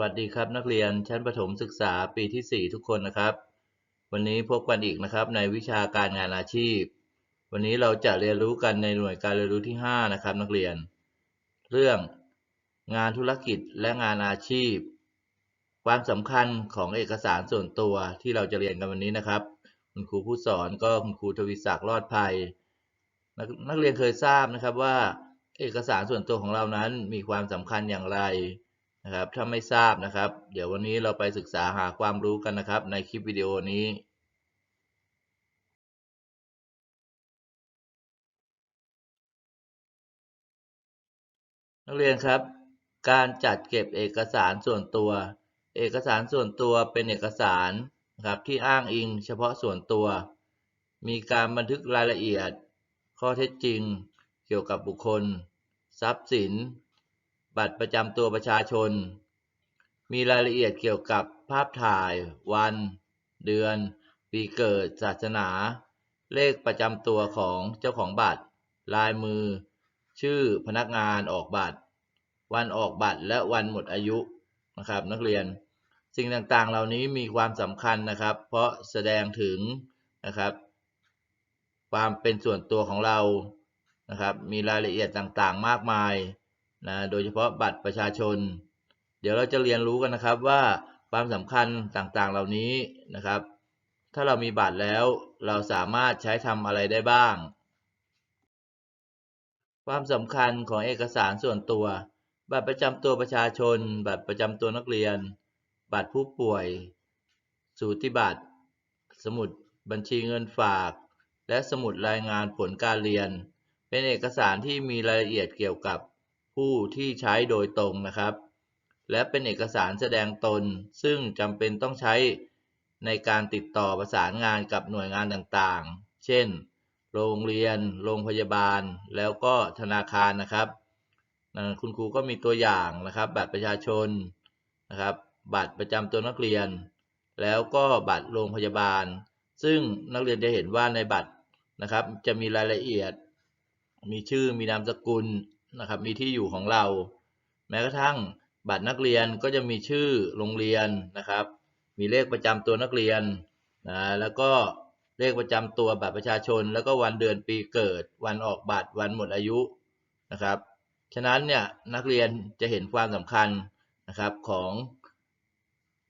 วัสดีครับนักเรียนชั้นประถมศึกษาปีที่ 4 ทุกคนนะครับ วันนี้พบกันอีกนะครับในวิชาการงานอาชีพ วันนี้เราจะเรียนรู้กันในหน่วยการเรียนรู้ที่ 5 นะครับ นักเรียน เรื่องงานธุรกิจและงานอาชีพ ความสำคัญของเอกสารส่วนตัวที่เราจะเรียนกันวันนี้นะครับ คุณครูผู้สอนก็คุณครูทวิศักดิ์รอดภัยนนักเรียนเคยทราบนะครับว่า เอกสารส่วนตัวของเรานั้นมีความสำคัญอย่างไร นะครับถ้าไม่ทราบนะครับ เดี๋ยววันนี้เราไปศึกษาหาความรู้กันนะครับ ในคลิปวิดีโอนี้นักเรียนครับ การจัดเก็บเอกสารส่วนตัว เอกสารส่วนตัวเป็นเอกสารนะครับที่อ้างอิงเฉพาะส่วนตัว มีการบันทึกรายละเอียด ข้อเท็จจริง เกี่ยวกับบุคคล ทรัพย์สิน บัตรประจำตัวประชาชน มีรายละเอียดเกี่ยวกับภาพถ่าย วัน เดือน ปีเกิด ศาสนา เลขประจำตัวของเจ้าของบัตร ลายมือ ชื่อพนักงานออกบัตร วันออกบัตรและวันหมดอายุนะครับ นักเรียนสิ่งต่างๆ เหล่านี้มีความสำคัญนะครับ เพราะแสดงถึงนะครับ ความเป็นส่วนตัวของเรานะครับ มีรายละเอียดต่างๆ มากมาย นะโดยเฉพาะบัตรประชาชน เดี๋ยวเราจะเรียนรู้กันนะครับว่าความสำคัญต่างๆเหล่านี้นะครับ ถ้าเรามีบัตรแล้วเราสามารถใช้ทำอะไรได้บ้าง ความสำคัญของเอกสารส่วนตัว บัตรประจำตัวประชาชน บัตรประจำตัวนักเรียน บัตรผู้ป่วย สูติบัตร สมุดบัญชีเงินฝาก และสมุดรายงานผลการเรียน เป็นเอกสารที่มีรายละเอียดเกี่ยวกับ ผู้ที่ใช้โดยตรงนะครับ และเป็นเอกสารแสดงตน ซึ่งจำเป็นต้องใช้ในการติดต่อประสานงานกับหน่วยงานต่างๆ เช่น โรงเรียน โรงพยาบาล แล้วก็ธนาคารนะครับ คุณครูก็มีตัวอย่างนะครับ บัตรประชาชนนะครับ บัตรประจำตัวนักเรียน แล้วก็บัตรโรงพยาบาล ซึ่งนักเรียนจะเห็นว่าในบัตรนะครับ จะมีรายละเอียด มีชื่อ มีนามสกุล นะครับ มีที่อยู่ของเรา แม้กระทั่งบัตรนักเรียนก็จะมีชื่อโรงเรียนนะครับ มีเลขประจำตัวนักเรียนนะแล้วก็เลขประจำตัวบัตรประชาชน แล้วก็วันเดือนปีเกิด วันออกบัตรวันหมดอายุนะครับ ฉะนั้นเนี่ยนักเรียนจะเห็นความสำคัญนะครับของ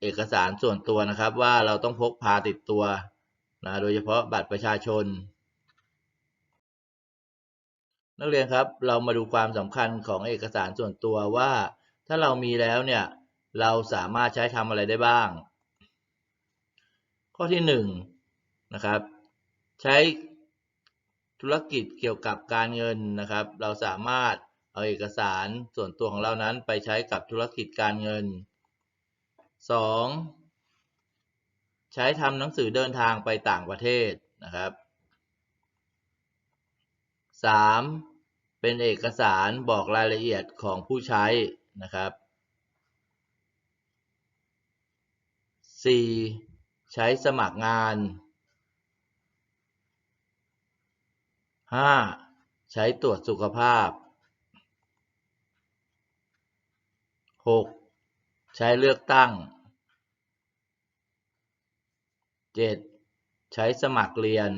เอกสารส่วนตัวนะครับว่าเราต้องพกพาติดตัวนะโดยเฉพาะบัตรประชาชน นักเรียนครับ เรามาดูความสำคัญของเอกสารส่วนตัวว่า ถ้าเรามีแล้วเนี่ย เราสามารถใช้ทำอะไรได้บ้าง ข้อที่หนึ่งนะครับ ใช้ธุรกิจเกี่ยวกับการเงินนะครับ เราสามารถเอาเอกสารส่วนตัวของเรานั้นไปใช้กับธุรกิจการเงิน 2. ใช้ทำหนังสือเดินทางไปต่างประเทศนะครับ 3. เป็นเอกสารบอกรายละเอียดของผู้ใช้นะครับ 4. ใช้สมัครงาน 5. ใช้ตรวจสุขภาพ 6. ใช้เลือกตั้ง 7. ใช้สมัครเรียน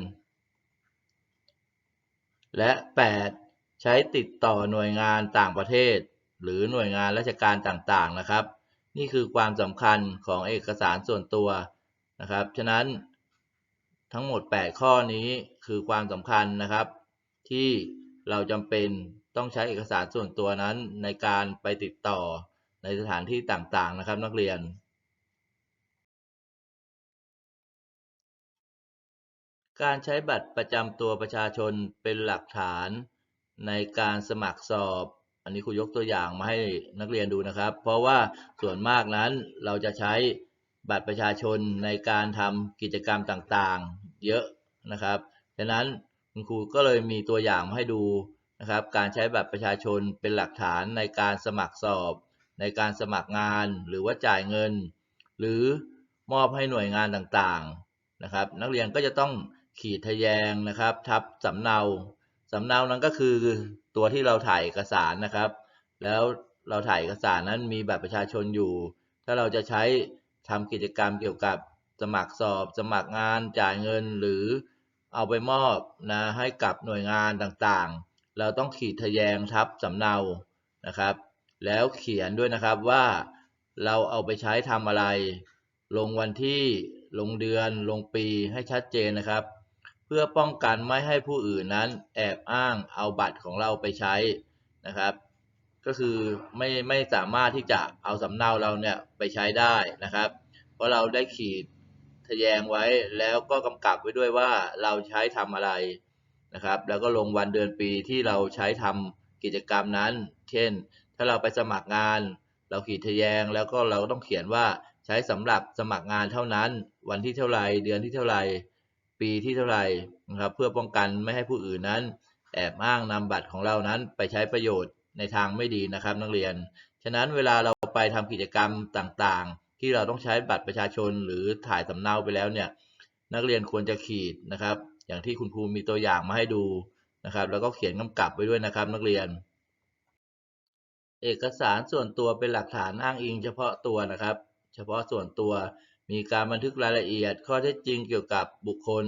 และ 8. ใช้ติดต่อหน่วยงานต่างประเทศ หรือหน่วยงานราชการต่างๆนะครับ นี่คือความสำคัญของเอกสารส่วนตัวนะครับ ฉะนั้นทั้งหมด 8 ข้อนี้คือความสำคัญนะครับ ที่เราจำเป็นต้องใช้เอกสารส่วนตัวนั้นในการไปติดต่อในสถานที่ต่างๆนะครับ นักเรียน การใช้บัตรประจำตัวประชาชนเป็นหลักฐานในการสมัครสอบ อันนี้ครูยกตัวอย่างมาให้นักเรียนดูนะครับ เพราะว่าส่วนมากนั้นเราจะใช้บัตรประชาชนในการทำกิจกรรมต่างๆ เยอะนะครับฉะนั้นคุณครูก็เลยมีตัวอย่างมาให้ดูนะครับ การใช้บัตรประชาชนเป็นหลักฐานในการสมัครสอบ ในการสมัครงานหรือว่าจ่ายเงิน หรือมอบให้หน่วยงานต่างๆนะครับ นักเรียนก็จะต้อง ขีดทะแยงนะครับ ทับสำเนาสำเนานั้นก็คือตัวที่เราถ่ายเอกสารนะครับ แล้วเราถ่ายเอกสารนั้นมีบัตรประชาชนอยู่ ถ้าเราจะใช้ทำกิจกรรมเกี่ยวกับสมัครสอบ สมัครงานจ่ายเงินหรือเอาไปมอบนะให้กับหน่วยงานต่างๆ เราต้องขีดทะแยงทับสำเนานะครับ แล้วเขียนด้วยนะครับว่าเราเอาไปใช้ทำอะไร ลงวันที่ลงเดือนลงปีให้ชัดเจนนะครับ เพื่อป้องกันไม่ให้ผู้อื่นนั้นแอบอ้างเอาบัตรของเราไปใช้นะครับ ก็คือไม่ไม่สามารถที่จะเอาสำเนาเราเนี่ยไปใช้ได้นะครับ เพราะเราได้ขีดทะแยงไว้แล้วก็กำกับไว้ด้วยว่าเราใช้ทำอะไรนะครับ แล้วก็ลงวันเดือนปีที่เราใช้ทำกิจกรรมนั้น เช่น ถ้าเราไปสมัครงาน เราขีดทะแยงแล้วก็เราก็ต้องเขียนว่าใช้สำหรับสมัครงานเท่านั้น วันที่เท่าไรเดือนที่เท่าไร ปีที่เท่าไหร่นะครับ เพื่อป้องกันไม่ให้ผู้อื่นนั้น แอบอ้างนำบัตรของเรานั้นไปใช้ประโยชน์ในทางไม่ดีนะครับ นักเรียน ฉะนั้นเวลาเราไปทำกิจกรรมต่างๆ ที่เราต้องใช้บัตรประชาชนหรือถ่ายสำเนาไปแล้วเนี่ย นักเรียนควรจะขีดนะครับ อย่างที่คุณครูมีตัวอย่างมาให้ดูนะครับ แล้วก็เขียนกำกับไว้ด้วยนะครับ นักเรียน เอกสารส่วนตัวเป็นหลักฐานอ้างอิง เฉพาะตัวนะครับ เฉพาะส่วนตัว มีการบันทึกรายละเอียด ข้อเท็จจริงเกี่ยวกับบุคคล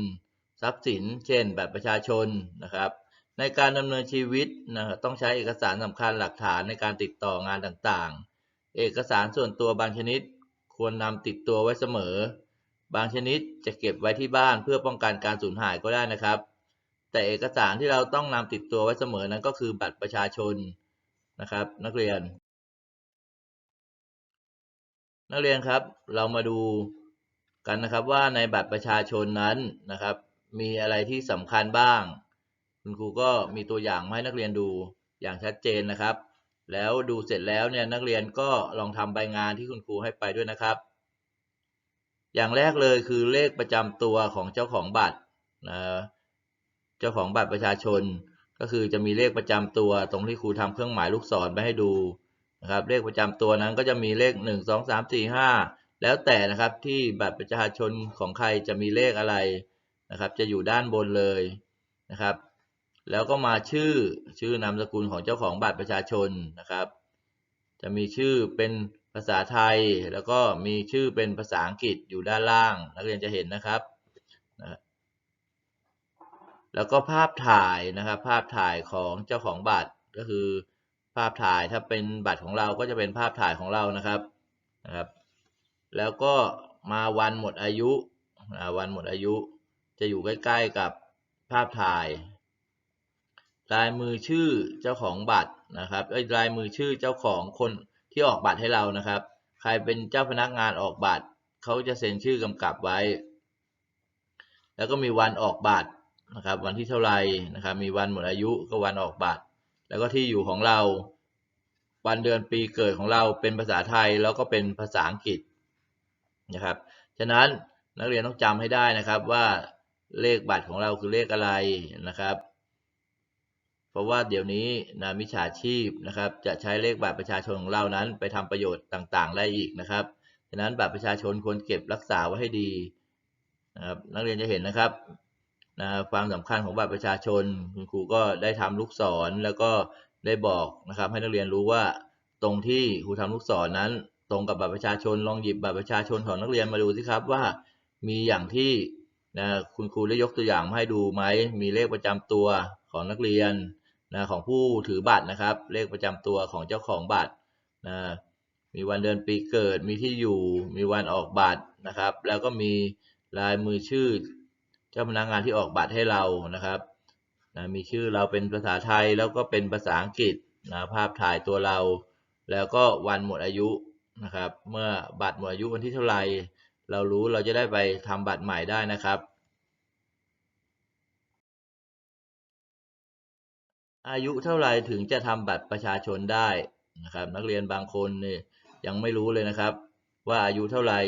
ทรัพย์สิน เช่นบัตรประชาชนนะครับ ในการดำเนินชีวิตนะครับต้องใช้เอกสารสำคัญหลักฐานในการติดต่องานต่างๆ เอกสารส่วนตัวบางชนิด ควรนำติดตัวไว้เสมอ บางชนิดจะเก็บไว้ที่บ้านเพื่อป้องกันการสูญหายก็ได้นะครับ แต่เอกสารที่เราต้องนำติดตัวไว้เสมอนั้นก็คือบัตรประชาชนนะครับ นักเรียน นักเรียนครับเรามาดูกันนะครับว่าในบัตรประชาชนนั้นนะครับ มีอะไรที่สำคัญบ้าง คุณครูก็มีตัวอย่างมาให้นักเรียนดูอย่างชัดเจนนะครับ แล้วดูเสร็จแล้วเนี่ยนักเรียนก็ลองทำใบงานที่คุณครูให้ไปด้วยนะครับ อย่างแรกเลยคือเลขประจำตัวของเจ้าของบัตรนะเจ้าของบัตรประชาชน ก็คือจะมีเลขประจำตัวตรงที่ครูทำเครื่องหมายลูกศรไปให้ดู นะครับเลขประจำตัวนั้นก็จะมีเลขหนึ่งสองสามสี่ห้าแล้วแต่นะครับที่บัตรประชาชนของใครจะมีเลขอะไรนะครับ จะอยู่ด้านบนเลยนะครับ แล้วก็มาชื่อชื่อนามสกุลของเจ้าของบัตรประชาชนนะครับ จะมีชื่อเป็นภาษาไทย แล้วก็มีชื่อเป็นภาษาอังกฤษอยู่ด้านล่าง นักเรียนจะเห็นนะครับนะแล้วก็ภาพถ่ายนะครับ ภาพถ่ายของเจ้าของบัตรก็คือ ภาพถ่ายถ้าเป็นบัตรของเราก็จะเป็นภาพถ่ายของเรานะครับนะครับ แล้วก็มาวันหมดอายุวันหมดอายุ จะอยู่ใกล้ๆกับภาพถ่าย ลายมือชื่อเจ้าของบัตรนะครับลายมือชื่อเจ้าของคนที่ออกบัตรให้เรานะครับ ใครเป็นเจ้าพนักงานออกบัตรเขาจะเซ็นชื่อกำกับไว้ แล้วก็มีวันออกบัตรนะครับ วันที่เท่าไรนะครับ มีวันหมดอายุก็วันออกบัตร แล้วก็ที่อยู่ของเรา วันเดือนปีเกิดของเราเป็นภาษาไทยแล้วก็เป็นภาษาอังกฤษนะครับ ฉะนั้นนักเรียนต้องจำให้ได้นะครับว่าเลขบัตรของเราคือเลขอะไรนะครับ เพราะว่าเดี๋ยวนี้นะมิจฉาชีพนะครับ จะใช้เลขบัตรประชาชนของเรานั้น ไปทำประโยชน์ต่างๆ ได้อีกนะครับ ฉะนั้นบัตรประชาชนควรเก็บรักษาไว้ให้ดีนะครับ นักเรียนจะเห็นนะครับ นะความสำคัญของบัตรประชาชน คุณครูก็ได้ทำลูกศรแล้วก็ได้บอกนะครับให้นักเรียนรู้ว่าตรงที่ครูทำลูกศรนนั้น ตรงกับบัตรประชาชนลองหยิบบัตรประชาชนของนักเรียนมาดูสิครับว่ามีอย่างที่นะคุณครูได้ยกตัวอย่างมาให้ดูไหมมีเลขประจำตัวของนักเรียนนะของผู้ถือบัตรนะครับ เลขประจำตัวของเจ้าของบัตรนะมีวันเดือนปีเกิดมีที่อยู่มีวันออกบัตรนะครับ แล้วก็มีลายมือชื่อ จ้าพนักงานที่ออกบัตรให้เรานะครับนะมีชื่อเราเป็นภาษาไทยแล้วก็เป็นภาษาอังกฤษนะภาพถ่ายตัวเรา แล้วก็วันหมดอายุนะครับ เมื่อบัตรหมดอายุวันที่เท่าไหร่เรารู้เราจะได้ไปทำบัตรใหม่ได้นะครับ อายุเท่าไหร่ถึงจะทำบัตรประชาชนได้นะครับ นักเรียนบางคนเนี่ยยังไม่รู้เลยนะครับ ว่าอายุเท่าไหร่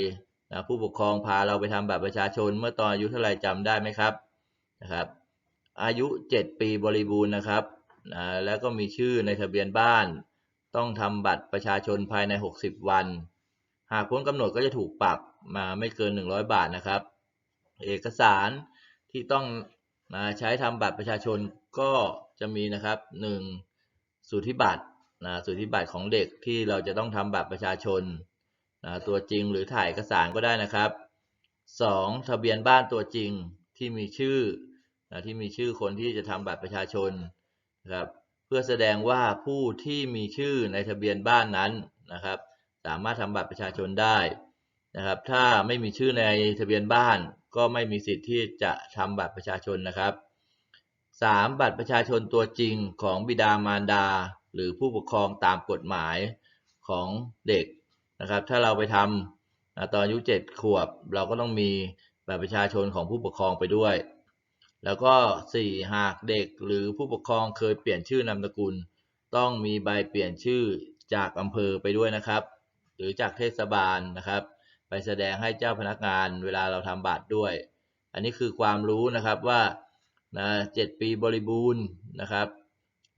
นะผู้ปกครองพาเราไปทำบัตรประชาชนเมื่อตอนอายุเท่าไหร่จำได้ไหมครับนะครับ อายุ 7 ปีบริบูรณ์นะครับนะแล้วก็มีชื่อในทะเบียนบ้าน ต้องทำบัตรประชาชนภายใน 60 วัน หากพ้นกำหนดก็จะถูกปรับมาไม่เกิน 100 บาทนะครับ เอกสารที่ต้องมาใช้ทำบัตรประชาชนก็จะมีนะครับ 1. สูติบัตรนะสูติบัตรของเด็กที่เราจะต้องทำบัตรประชาชน นะตัวจริงหรือถ่ายเอกสารก็ได้นะครับสองทะเบียนบ้านตัวจริงที่มีชื่อนะที่มีชื่อคนที่จะทำบัตรประชาชนนะครับเพื่อแสดงว่าผู้ที่มีชื่อในทะเบียนบ้านนั้นนะครับ สามารถทำบัตรประชาชนได้นะครับ ถ้าไม่มีชื่อในทะเบียนบ้านก็ไม่มีสิทธิ์ที่จะทำบัตรประชาชนนะครับสามบัตรประชาชนตัวจริงของบิดามารดา หรือผู้ปกครองตามกฎหมายของเด็ก นะครับ ถ้าเราไปทำตอนอายุเจ็ดขวบ เราก็ต้องมีบัตรประชาชนของผู้ปกครองไปด้วย แล้วก็สี่หากเด็กหรือผู้ปกครองเคยเปลี่ยนชื่อนามสกุล ต้องมีใบเปลี่ยนชื่อจากอำเภอไปด้วยนะครับ หรือจากเทศบาลนะครับ ไปแสดงให้เจ้าพนักงานเวลาเราทำบัตรด้วย อันนี้คือความรู้นะครับว่านะเจ็ดปีบริบูรณ์นะครับ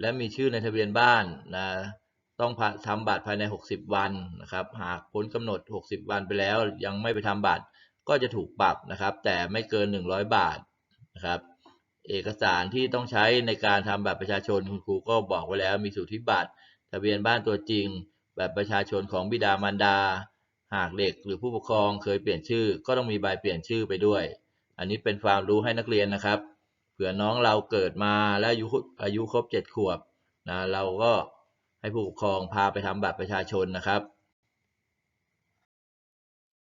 และมีชื่อในทะเบียนบ้านนะ ต้องผ่าทำบัตรภายใน 60 วันนะครับ หากพ้นกำหนด 60 วันไปแล้ว ยังไม่ไปทำบัตรก็จะถูกปรับนะครับ แต่ไม่เกิน 100 บาทนะครับ เอกสารที่ต้องใช้ในการทำบัตรประชาชนคุณครูก็บอกไว้แล้วมีสุทธิบัตรทะเบียนบ้านตัวจริงแบบประชาชนของบิดามารดา หากเด็กหรือผู้ปกครองเคยเปลี่ยนชื่อ ก็ต้องมีใบเปลี่ยนชื่อไปด้วย อันนี้เป็นความรู้ให้นักเรียนนะครับ เผื่อน้องเราเกิดมาแล้วอายุอายุครบเจ็ดขวบนะเราก็ ให้ผู้ปกครองพาไปทำบัตรประชาชนนะครับ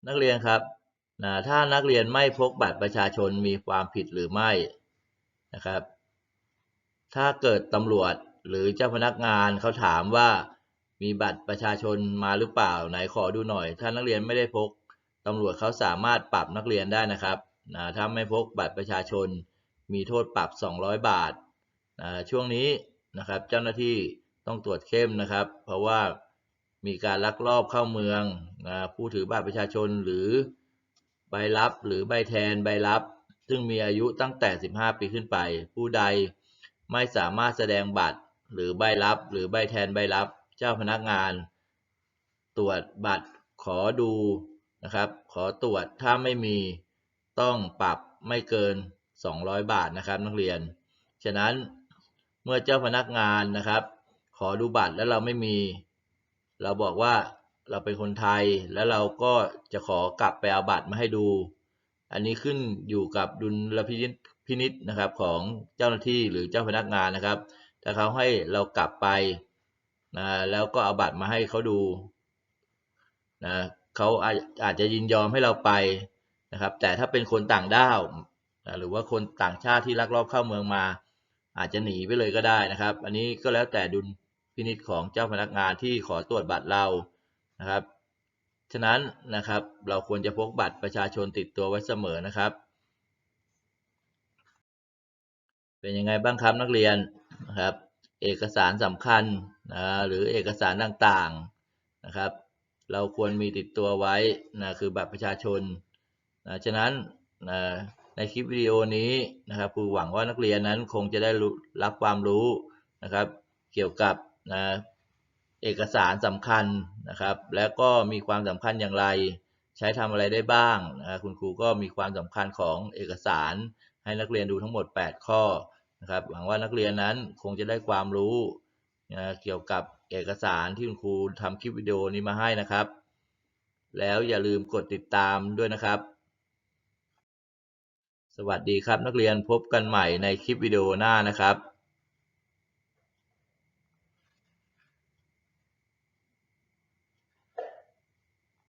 นักเรียนครับนะถ้านักเรียนไม่พกบัตรประชาชนมีความผิดหรือไม่นะครับ ถ้าเกิดตำรวจหรือเจ้าพนักงานเขาถามว่ามีบัตรประชาชนมาหรือเปล่าไหนขอดูหน่อย ถ้านักเรียนไม่ได้พกตำรวจเขาสามารถปรับนักเรียนได้นะครับนะถ้าไม่พกบัตรประชาชนมีโทษปรับ 200 บาทนะช่วงนี้นะครับเจ้าหน้าที่ ต้องตรวจเข้มนะครับ เพราะว่ามีการลักลอบเข้าเมืองนะผู้ถือบัตรประชาชนหรือใบรับหรือใบแทนใบรับ ซึ่งมีอายุตั้งแต่ 15 ปีขึ้นไป ผู้ใดไม่สามารถแสดงบัตรหรือใบรับ หรือใบแทนใบรับ เจ้าพนักงาน ตรวจบัตรขอดูนะครับ ขอตรวจถ้าไม่มีต้องปรับไม่เกิน 200 บาทนะครับนักเรียน ฉะนั้นเมื่อเจ้าพนักงานนะครับ อดูบัตรแล้วเราไม่มี เราบอกว่าเราเป็นคนไทยแล้วเราก็จะขอกลับไปเอาบัตรมาให้ดู อันนี้ขึ้นอยู่กับดุลพินิจพินิษนะครับของเจ้าหน้าที่หรือเจ้าพนักงานนะครับ ถ้าเขาให้เรากลับไปนะแล้วก็เอาบัตรมาให้เขาดูนะเขาอาจอาจจะยินยอมให้เราไปนะครับ แต่ถ้าเป็นคนต่างด้าวนะหรือว่าคนต่างชาติที่ลักลอบเข้าเมืองมา อาจจะหนีไปเลยก็ได้นะครับ อันนี้ก็แล้วแต่ดุล พินิจของเจ้าพนักงานที่ขอตรวจบัตรเรานะครับ ฉะนั้นนะครับเราควรจะพกบัตรประชาชนติดตัวไว้เสมอนะครับ เป็นยังไงบ้างครับนักเรียนนะครับ เอกสารสำคัญนะหรือเอกสารต่างๆนะครับ เราควรมีติดตัวไว้นะคือบัตรประชาชนนะฉะนั้นนะในคลิปวิดีโอนี้นะครับครูหวังว่านักเรียนนั้นคงจะได้รู้รับความรู้นะครับ เกี่ยวกับ นะเอกสารสำคัญนะครับ แล้วก็มีความสำคัญอย่างไร ใช้ทำอะไรได้บ้างนะคุณครูก็มีความสำคัญของเอกสารให้นักเรียนดูทั้งหมด 8 ข้อนะครับหวังว่านักเรียนนั้นคงจะได้ความรู้นะเกี่ยวกับเอกสารที่คุณครูทำคลิปวิดีโอนี้มาให้นะครับ แล้วอย่าลืมกดติดตามด้วยนะครับ สวัสดีครับนักเรียนพบกันใหม่ในคลิปวิดีโอหน้านะครับ